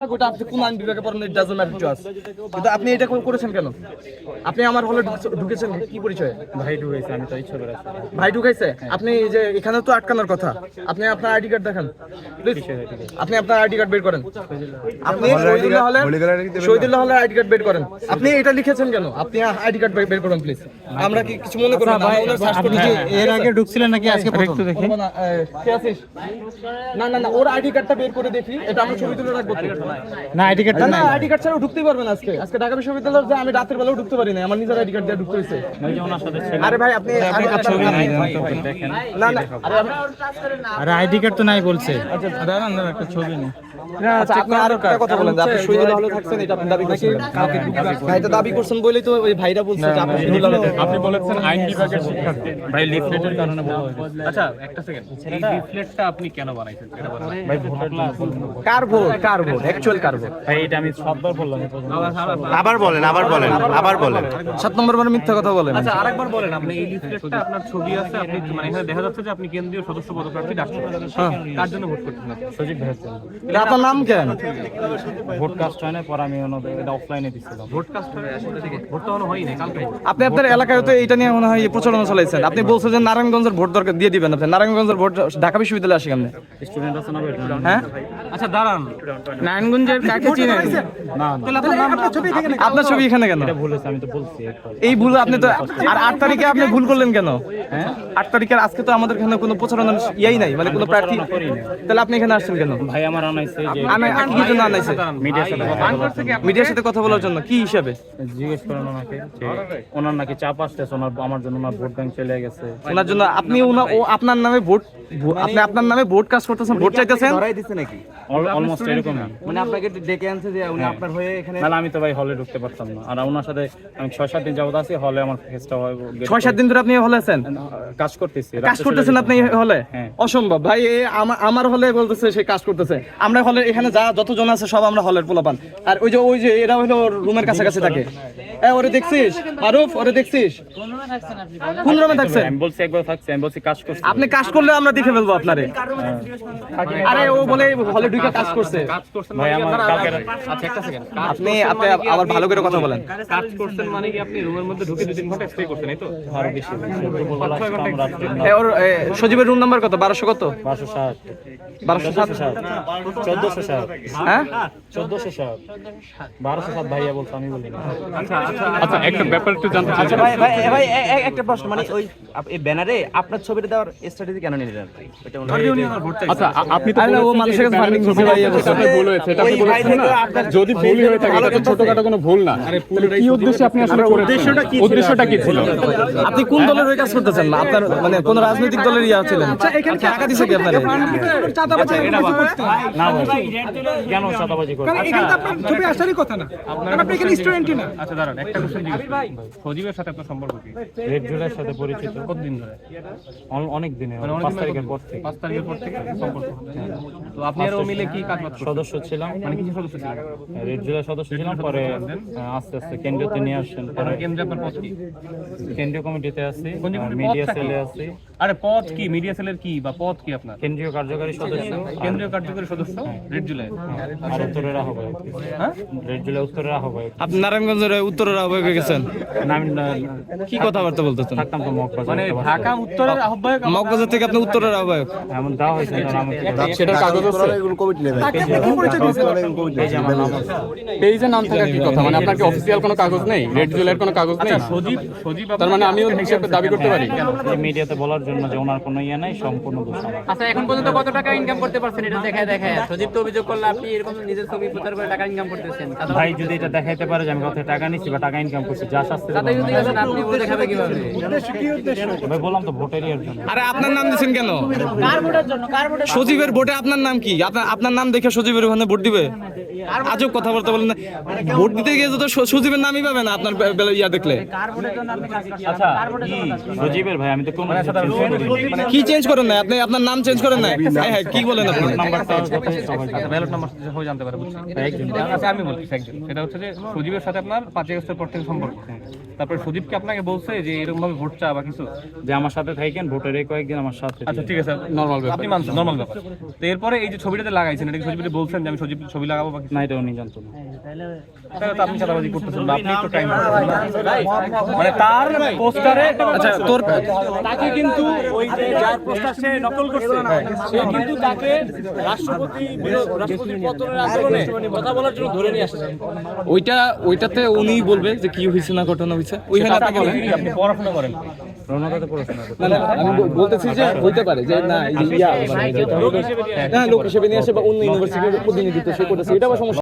ওটা আপনি কোন আইন বিভাগে পড়েন it doesn't matter to us কিন্তু আপনি এটা করেছেন কেন? আপনি আমার হলে ঢুকেছেন কি পরিচয়? ভাই ঢুকেছে আমি তো ইচ্ছা করে আছি। ভাই ঢুকাইছে আপনি যে এখানে তো আটকানোর কথা। আপনি আপনার আইডি কার্ড দেখান। আপনি আপনার আইডি কার্ড বের করেন। আপনি শহীদুল্লাহ হলের শহীদুল্লাহ হলের আইডি কার্ড বের করেন। আপনি এটা লিখেছেন কেন? আপনি আইডি কার্ড বের করেন প্লিজ। আমরা কি কিছু মনে করি না? কি এর আগে ঢুকছিলেন নাকি আজকে প্রথম? বলব না, এ, কে আছিস? না না না ওর আইডি কার্ডটা বের করে দেখি। এটা আমরা ছবি তুলে রাখব। না আইডি কার্ড না আইডি কার্ড ছাড়াও ঢুকতেই পারবেন আজকে। আজকে ঢাকা বিশ্ববিদ্যালয় যে আমি রাতের বেলাও ঢুকতে পারি না আমার নিজের আইডি কার্ড দিয়ে ঢুকতে হয়েছে আরে ভাই আপনি না না। আরে আইডি কার্ড তো নাই বলছে। দাঁড়ান দাঁড়ান একটা ছবি নেই আচ্ছা আপনি আরও একটা কথা বলেন আপনি শহীদুল্লাহ হলে থাকছেন এটা আপনি দাবি করছেন? ভাই দাবি করছেন বলেই তো ওই ভাইরা বলছে যে আপনি শহীদুল্লাহ হলে আপনি বলেছেন আইন বিভাগের শিক্ষার্থী ভাই লিফলেটের কারণে বলা হয়েছে। আচ্ছা একটা সেকেন্ড এই লিফলেটটা আপনি কেন বানাইছেন? ভাই ভোটার কার ভোট কার ভোট অ্যাকচুয়াল কার ভোট ভাই এটা আমি সববার বললাম আবার বলেন আবার বলেন আবার বলেন। সাত নম্বর মানে মিথ্যা কথা বলেন। আচ্ছা আরেকবার বলেন আপনি এই লিফলেটটা আপনার ছবি আছে আপনি মানে এখানে দেখা যাচ্ছে যে আপনি কেন্দ্রীয় সদস্য পদপ্রার্থী ডাকছেন। কার জন্য ভোট সজীব। এটা আপনার নাম কেন? ভোট কাস্ট হয় না পরে আমি এটা অফলাইনে দিছিলাম। ভোট কাস্ট ভোট তো কালকে। আপনি আপনার এলাকায় তো এটা নিয়ে মনে হয় প্রচারণা চালাইছেন। আপনি বলছেন যে নারায়ণগঞ্জের ভোট দরকার দিয়ে দিবেন আপনি। নারায়ণগঞ্জের ভোট ঢাকা বিশ্ববিদ্যালয়ে আসি কেমনে? স্টুডেন্ট আছে না হ্যাঁ? আচ্ছা দাঁড়ান। নারায়ণগঞ্জের কাকে চিনেন? না আপনার ছবি এখানে কেন? এটা ভুল আমি তো বলছি এই ভুল আপনি তো আর আট তারিখে আপনি ভুল করলেন কেন? হ্যাঁ? আট তারিখের আজকে তো আমাদের এখানে কোনো প্রচারণার ইয়াই নাই মানে কোনো প্রার্থী তাহলে আপনি এখানে আসছেন কেন? ভাই আমার আনাইছে আমি কি জন্য আনাইছে মিডিয়ার সাথে কথা বলার জন্য। মিডিয়ার সাথে কথা বলার জন্য কি হিসাবে? জিজ্ঞেস করেন ওনাকে ওনার নাকি চাপ আসতেছে ওনার আমার জন্য ওনার ভোট ব্যাংক চলে গেছে। ওনার জন্য আপনি ও আপনার নামে ভোট আপনি আপনার নামে ভোট কাজ করতেছেন ভোট চাইতেছেন? অলমোস্ট এরকমই। মানে আপনাকে ডেকে আনছে যে উনি আপনার হয়ে এখানে নাহলে আমি তো ভাই হলে ঢুকতে পারতাম না। আর ওনার সাথে আমি ছয় সাত দিন যাবত আছি হলে আমার কেসটা ছয় সাত দিন ধরে আপনি হলে আছেন? কাজ করতেছি কাজ করতেছেন আপনি হলে হ্যাঁ। অসম্ভব। ভাই আমার হলে বলতেছে সে কাজ করতেছে। আমরা হলে এখানে যা যতজন আছে সব আমরা হলের পোলাপান। আর ওই যে ওই যে এরা হলো রুমের কাছাকাছি থাকে। এ ওরে দেখছিস? মারুফ ওরে দেখছিস? কোন রুমে থাকছেন? আমি বলছি একবার থাকছি আমি বলছি কাজ করছি। আপনি কাজ করলে আমরা দেখে ফেলব আপনারে। আরে ও বলে হলে ঢুকে কাজ করছে। ভাই মানে আমার কালকে আচ্ছা একটা সেকেন্ড আপনি আপনি আবার ভালো করে কথা বলেন। কাজ করছেন মানে কি আপনি রুমের মধ্যে ঢুকে দুই তিন ঘণ্টা স্টে করছেন এই তো? আরও বেশি। ওর সজীবের রুম নাম্বার কত? বারোশো কত? বারোশো ষাট। বারোশো সাত চোদ্দশো ষাট। হ্যাঁ? চোদ্দশো ষাট। বারোশো ষাট ভাইয়া বলছো আমি বলি না। আচ্ছা একটা ব্যাপার একটু জানতে চাই। ভাই ভাই একটা প্রশ্ন মানে ওই এই ব্যানারে আপনার ছবিটা দেওয়ার স্ট্র্যাটেজি কেন নিলেন? মনে হয়- আচ্ছা আপনি তো না, ও মানুষের কাছে ফান্ডিং করছে ভাই এ বছর। আপনার ভুল হয়েছে এটা আপনি বলেছেন না যদি ভুল হয়ে থাকে এটা তো ছোটখাটো কোনো ভুল না। কি উদ্দেশ্যে আপনি আসলে উদ্দেশ্যটা কি উদ্দেশ্যটা কি ছিল? আপনি কোন দলের হয়ে কাজ করতেছেন? না আপনার মানে কোন রাজনৈতিক দলের ইয়া ছিলেন? টাকা দিছে কি আপনার? না কেন চাঁদাবাজি করব এখানে তো আপনার ছবি আসারই কথা না। আপনি এখানে স্টুডেন্টই না। আচ্ছা দাঁড়ান একটা কোশ্চেন জিজ্ঞেস সজীবের সাথে আপনার সম্পর্ক কি? রেড জুলের সাথে পরিচিত। কতদিন ধরে? অনেক দিনে মানে অনেক পাঁচ দিন তারিখের পর থেকে। পাঁচ তারিখের পর থেকে সম্পর্ক তো আপনি আর ও মিলে কি কাজ সদস্য ছিলাম। মানে কি সদস্য ছিলেন? রেড জুলের সদস্য ছিলাম পরে আস্তে আস্তে কেন্দ্রীয়তে নিয়ে আসছেন। পরে কেন্দ্রে আপনার পদ কি? কেন্দ্রীয় কমিটিতে আছি মিডিয়া সেলে আছি। আরে পদ কি? মিডিয়া সেলের কি বা পদ কি আপনার? কেন্দ্রীয় কার্যকারী সদস্য। কেন্দ্রীয় কার্যকরী সদস্য রেড জুলাই। আর উত্তরের আহ্বায়ক। হ্যাঁ? রেড জুলাই উত্তরের আহ্বায়ক। আপনি নারায়ণগঞ্জের উত্তরের আহ্বায়ক হয়ে গেছেন। কি কথাবার্তা বলতেছেন? থাকতাম তো মকবাজ মানে ঢাকা উত্তরের আহ্বায়ক মগবাজার থেকে আপনি উত্তরের আহ্বায়ক? এমন হয়েছে সেটার যে আমার পেজে নাম থাকার কি কথা? মানে আপনার কি অফিসিয়াল কোনো কাগজ নেই? রেড জুয়েলের কোনো কাগজ নেই? সজীব সজীব তার মানে আমিও হিসেবে দাবি করতে পারি। মিডিয়াতে বলার জন্য যে ওনার কোনো ইয়ে নাই সম্পূর্ণ দোষ আচ্ছা এখন পর্যন্ত কত টাকা ইনকাম করতে পারছেন? এটা দেখায় দেখায়। সজীব তো অভিযোগ করলে আপনি এরকম নিজের ছবি প্রচার করে টাকা ইনকাম করতেছেন। ভাই যদি এটা দেখাইতে পারে যে আমি কত টাকা নিচ্ছি বা টাকা ইনকাম করছি যা শাস্তি আপনি ও দেখাবে কীভাবে? বললাম তো ভোটের জন্য আরে আপনার নাম দিছেন কেন? কার ভোটের জন্য? কার ভোটের সজীবের ভোটে আপনার নাম কি? আপনার আপনার নাম দেখে সজীবের ওখানে ভোট দিবে? আজব কথাবার্তা বলেন না। ভোট দিতে গিয়ে তো সজীবের নামই পাবে না আপনার ইয়া দেখলে। কার ভোটের জন্য আপনি কাজ করছেন? আচ্ছা কি সজীবের ভাই আমি তো কোনো কিছু change করিনি। কি চেঞ্জ করেন না আপনি আপনার নাম চেঞ্জ করেন না হ্যাঁ হ্যাঁ কি বলেন আপনি? নাম্বারটা আচ্ছা ব্যালট নাম্বার সবাই জানতে পারে বুঝছি আচ্ছা আমি বলছি সেটা হচ্ছে যে সজীবের সাথে আপনার পাঁচই আগস্টের পর থেকে সম্পর্ক। তারপরে সজীবকে আপনাকে বলছে যে এরকম ভাবে ভোট চা বা কিছু? যে আমার সাথে থাকেন ভোটের এই কয়েকদিন আমার সাথে আচ্ছা ঠিক আছে। নর্মাল আপনি মানছেন নর্মাল ব্যাপার। তো এরপরে এই যে ছবিটাতে লাগাইছেন এটা কি সজীবকে বলছেন যে আমি সজীব ছবি লাগাবো বা কিছু? না এটা উনি জানতো না। তাহলে আপনি চাঁদাবাজি করতেছেন বা আপনি তো টাইম মানে তার পোস্টারে আচ্ছা তোর তাকে কিন্তু ওই যে যার পোস্টার সে নকল করছে সে কিন্তু তাকে রাষ্ট্রপতি রাষ্ট্রপতি পতনের আন্দোলনে কথা বলার জন্য ধরে নিয়ে আসছে। ওইটা ওইটাতে উনি বলবে যে কি হয়েছে না ঘটনা হয়েছে। ওইখানে আপনাকে আপনি পড়াশোনা করেন। রণদাতে পড়াশোনা করতে না, না, আমি বলতেছি যে হইতে পারে যে না ইয়া না লোক হিসেবে নিয়ে আসে বা অন্য ইউনিভার্সিটির প্রতিনিধিত্ব সে করতেছে এটা আবার সমস্যা